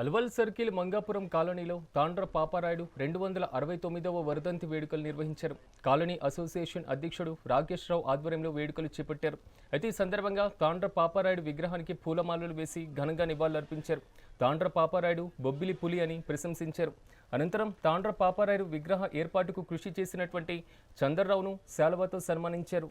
Alwal circle Mangapuram కాలనీలో తాండ్ర పాపారాయుడు రెండు వందల అరవై తొమ్మిదవ వరదంతి వేడుకలు నిర్వహించారు. కాలనీ అసోసియేషన్ అధ్యక్షుడు రాకేష్ రావు ఆధ్వర్యంలో వేడుకలు చేపట్టారు. అయితే ఈ సందర్భంగా తాండ్ర పాపారాయుడు విగ్రహానికి పూలమాలలు వేసి ఘనంగా నివాళులర్పించారు. తాండ్ర పాపారాయుడు బొబ్బిలి పులి అని ప్రశంసించారు. అనంతరం తాండ్ర పాపారాయుడు విగ్రహ ఏర్పాటుకు కృషి చేసినటువంటి చంద్రరావును శాలవాతో సన్మానించారు.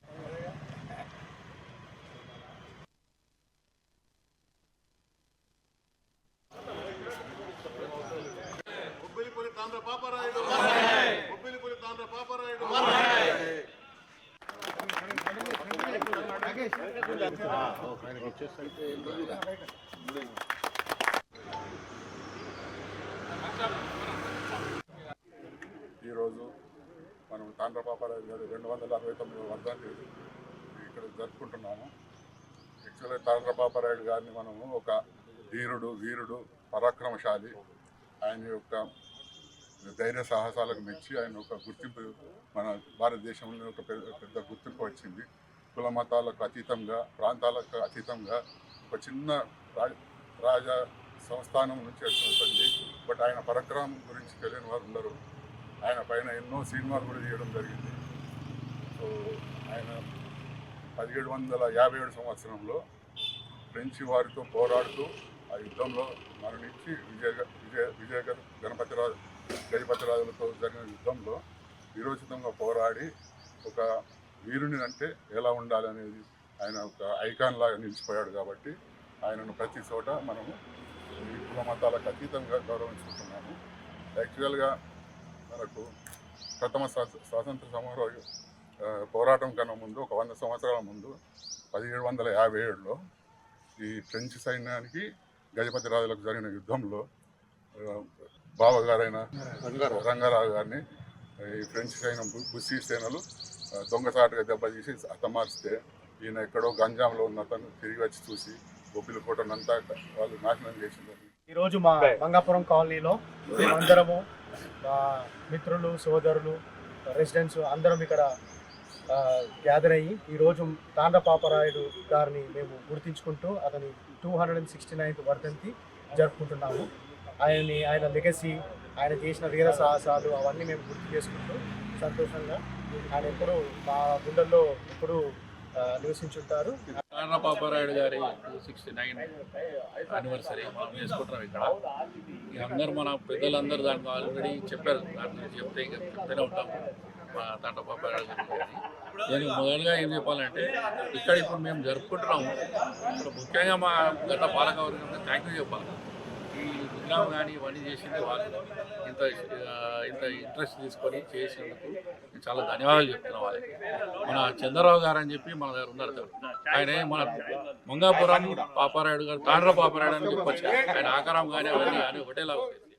తాండ్ర పాపరాయుడు. బొబ్బిలిపురి తాండ్ర పాపరాయుడు. ఈరోజు మనం తాండ్ర పాపరాయుడు గారు రెండు వందల అరవై తొమ్మిది వర్ధాన్ని ఇక్కడ జరుపుకుంటున్నాము. యాక్చువల్గా తాండ్ర పాపరాయుడు గారిని మనము ఒక ధీరుడు వీరుడు పరాక్రమశాలి. ఆయన యొక్క ధైర్య సాహసాలకు మెచ్చి ఆయన ఒక గుర్తింపు మన భారతదేశంలో ఒక పెద్ద పెద్ద గుర్తింపు వచ్చింది. కుల మతాలకు అతీతంగా ప్రాంతాలకు అతీతంగా ఒక చిన్న రాజా సంస్థానం నుంచి వచ్చినటువంటి బట్ ఆయన పరక్రమం గురించి తెలియని వారు ఉండరు. ఆయన పైన ఎన్నో సినిమాలు కూడా తీయడం జరిగింది. సో ఆయన పదిహేడు వందల యాభై ఏడు సంవత్సరంలో ఫ్రెంచ్ వారితో పోరాడుతూ ఆ యుద్ధంలో మరణించి విజయ విజయ విజయ గణపతిరాజు గజపతిరాజులతో జరిగిన యుద్ధంలో వీరోచితంగా పోరాడి ఒక వీరుని అంటే ఎలా ఉండాలి అనేది ఆయన ఒక ఐకాన్ లాగా నిలిచిపోయాడు కాబట్టి ఆయనను ప్రతి చోట మనము ఈ కుల మతాలకు అతీతంగా గౌరవించుకుంటున్నాము. యాక్చువల్గా మనకు ప్రథమ స్వాతంత్ర సమర పోరాటం కన్నా ముందు ఒక వంద సంవత్సరాల ముందు పదిహేడు వందల యాభై ఏడులో ఈ ఫ్రెంచ్ సైన్యానికి గజపతి రాజులకు జరిగిన యుద్ధంలో బావ గారైన రంగారావు గారిని ఈ ఫ్రెంచ్ సైన్యం బుస్సీ సేనలు దొంగసాటుగా దెబ్బతీసి హతమార్చితే ఈయన ఎక్కడో గంజాంలో ఉన్న అతను తిరిగి వచ్చి చూసి బొబ్బిలి కోటనంతా వాళ్ళు నాశనం చేసింది ఈరోజు మా మంగాపురం కాలనీలో అందరము మా మిత్రులు సోదరులు రెసిడెంట్స్ అందరం ఇక్కడ గ్యాదర్ అయ్యి ఈరోజు తాండపాపరాయుడు గారిని మేము గుర్తించుకుంటూ అతని two hundred and sixty ninth వర్ధంతి జరుపుకుంటున్నాము. ఆయన్ని ఆయన లెగసీ ఆయన చేసిన వీర సాహసాలు అవన్నీ మేము గుర్తు చేసుకుంటూ సంతోషంగా ఆయన ఎప్పుడు మా గుండెల్లో ఎప్పుడు నివసించుంటారు. కారణ పాపారాయుడు గారి టూ సిక్స్టీ నైన్ యానివర్సరీ మనం చేసుకుంటున్నాం ఇక్కడ. ఇక అందరూ మన పెద్దలందరూ దానికి ఆల్రెడీ చెప్పారు. దాని చెప్తే ఇంకా చెప్తూనే మా తాట పాపారాయుడు గురించి. నేను మొదలుగా ఏం చెప్పాలంటే ఇక్కడ ఇప్పుడు మేము జరుపుకుంటున్నాము. ముఖ్యంగా మా గత పాలకవర్గం థ్యాంక్ యూ చెప్పాలి. ప్రోగ్రామ్ కానీ ఇవన్నీ చేసింది వాళ్ళు. ఇంత ఇంత ఇంట్రెస్ట్ తీసుకొని చేసినందుకు నేను చాలా ధన్యవాదాలు చెప్తున్నాను వాళ్ళకి. మన చంద్రరావు గారు అని చెప్పి మన దగ్గర ఉన్నారు సార్. ఆయన మన మంగాపురం పాపారాయుడు గారు తాండ్ర పాపారాయుడు అని చెప్పొచ్చు. ఆయన ఆకారం కానీ అవన్నీ కానీ ఒకటేలా ఉండేది